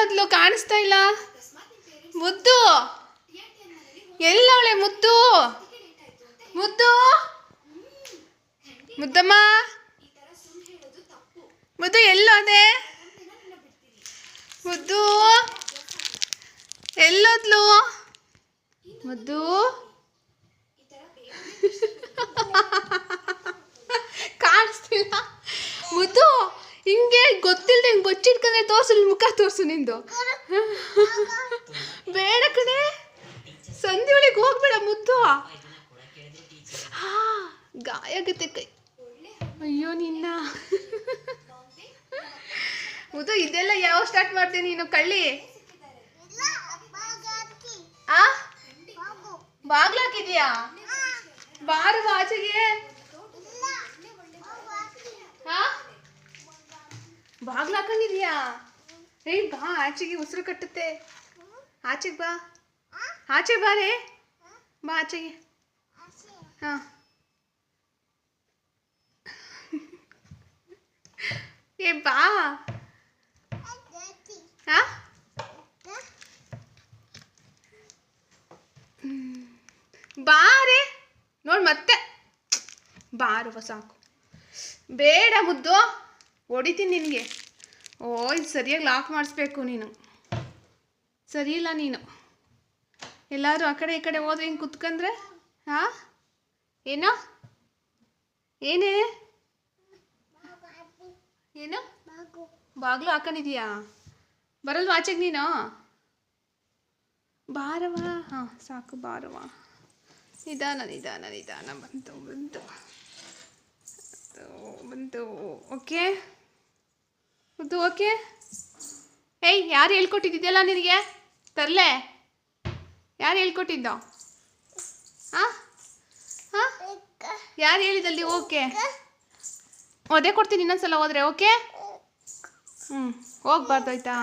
ಎಲ್ಲೋದ್ಲು ಕಾಣಿಸ್ತಾ ಇಲ್ಲ? ಮುದ್ದು. ಎಲ್ಲವಳೆ ಮುದ್ದು? ಮುದ್ದು. ಮುದ್ದಮ್ಮ. ಮುದ್ದು ಎಲ್ಲೋದೆ ಮುದ್ದು. ಎಲ್ಲೋದ್ಲು? ಮುದ್ದು ಕಾಣಿಸ್ತಿಲ್ಲ ಮುದ್ದು ಹಿಂಗೆ ಗೊತ್ತಿಲ್ಲದೆ ಹಿಂಗೆ ಬಚ್ಚಿಟ್ಕೊಂಡ್ರೆ ತೋರ್ಸು ಮುಖ ತೋರ್ಸು ನಿಂದು. ಬೇಡ ಕಣೆ. ಸಂಧಿ ಒಳಗೆ ಹೋಗ್ಬೇಡ, ಮುದ್ದು. ಹಾ ಗಾಯ ಆಗುತ್ತೆ ಕೈ. ಅಯ್ಯೋ, ನಿನ್ನ. ಮುದ್ದು, ಇದೆಲ್ಲ ಯಾವ ಸ್ಟಾರ್ಟ್ ಮಾಡ್ತೀನಿ ನೀನು, ಕಳ್ಳಿ? ಆ? ಬಾಗ್ಲಾಕಿದ್ಯಾ ಬಾರು ಆಚೆಗೆ. ಹಾ? ಏಯ್ ಬಾ ಆಚೆಗೆ ಉಸಿರು ಕಟ್ಟುತ್ತೆ. ಆಚೆಗೆ ಬಾ. ಆಚೆ ಬಾ ರೇ. ಬಾ ಆಚೆಗೆ. ಹಾಂ. ಏ ಬಾ. ಬಾ ಬಾರೆ ನೋಡಿ ಮತ್ತೆ. ಬಾರುವ ಸಾಕು. ಬೇಡ ಮುದ್ದು. ಹೊಡಿತೀನಿ ನಿನಗೆ. ಓ ಇದು ಸರಿಯಾಗಿ ಲಾಕ್ ಮಾಡಿಸ್ಬೇಕು ನೀನು. ಸರಿ ಇಲ್ಲ ನೀನು. ಎಲ್ಲರೂ ಆ ಕಡೆ ಈ ಕಡೆ ಹೋದ್ರೆ ಹಿಂಗೆ ಕುತ್ಕಂದ್ರೆ ಹಾಂ? ಏನೋ? ಏನೇ? ಏನು? ಬಾಗಿಲು ಹಾಕೊಂಡಿದೀಯಾ? ಬರಲ್ವಾ ಆಚೆಗೆ ನೀನು? ಬಾರವ ಹಾಂ ಸಾಕು ಬಾರವ ನಿಧಾನ ನಿಧಾನ ನಿಧಾನ. ಬಂತು. ಬಂತು ಬಂತು, ಓಕೆ? ಅದು ಓಕೆ. ಏಯ್, ಯಾರು ಹೇಳ್ಕೊಟ್ಟಿದ್ದಿದ್ದೆಲ್ಲ ನಿನಗೆ? ತರಲೆ. ಯಾರು ಹೇಳ್ಕೊಟ್ಟಿದ್ದೋ? ಹಾಂ ಹಾಂ ಯಾರು ಹೇಳಿದಲ್ಲಿ ಓಕೆ? ಅದೇ ಕೊಡ್ತೀನಿ ಇನ್ನೊಂದ್ಸಲ ಹೋದ್ರೆ, ಓಕೆ? ಹ್ಞೂ ಹೋಗ್ಬಾರ್ದು ಆಯ್ತಾ?